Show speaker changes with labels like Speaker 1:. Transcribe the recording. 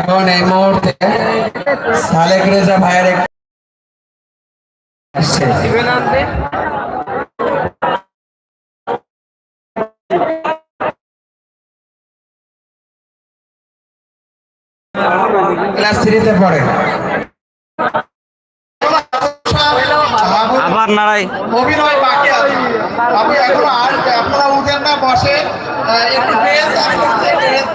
Speaker 1: এখন এই মুহূর্তে সালেক রেজা ভাইয়ের ক্লাস থ্রিতে পড়ে।
Speaker 2: আবার নাড়াই
Speaker 3: অভিনয় বাকি আছে। আপনি এখনও আর আপনারা উঠেন না বসে। একটু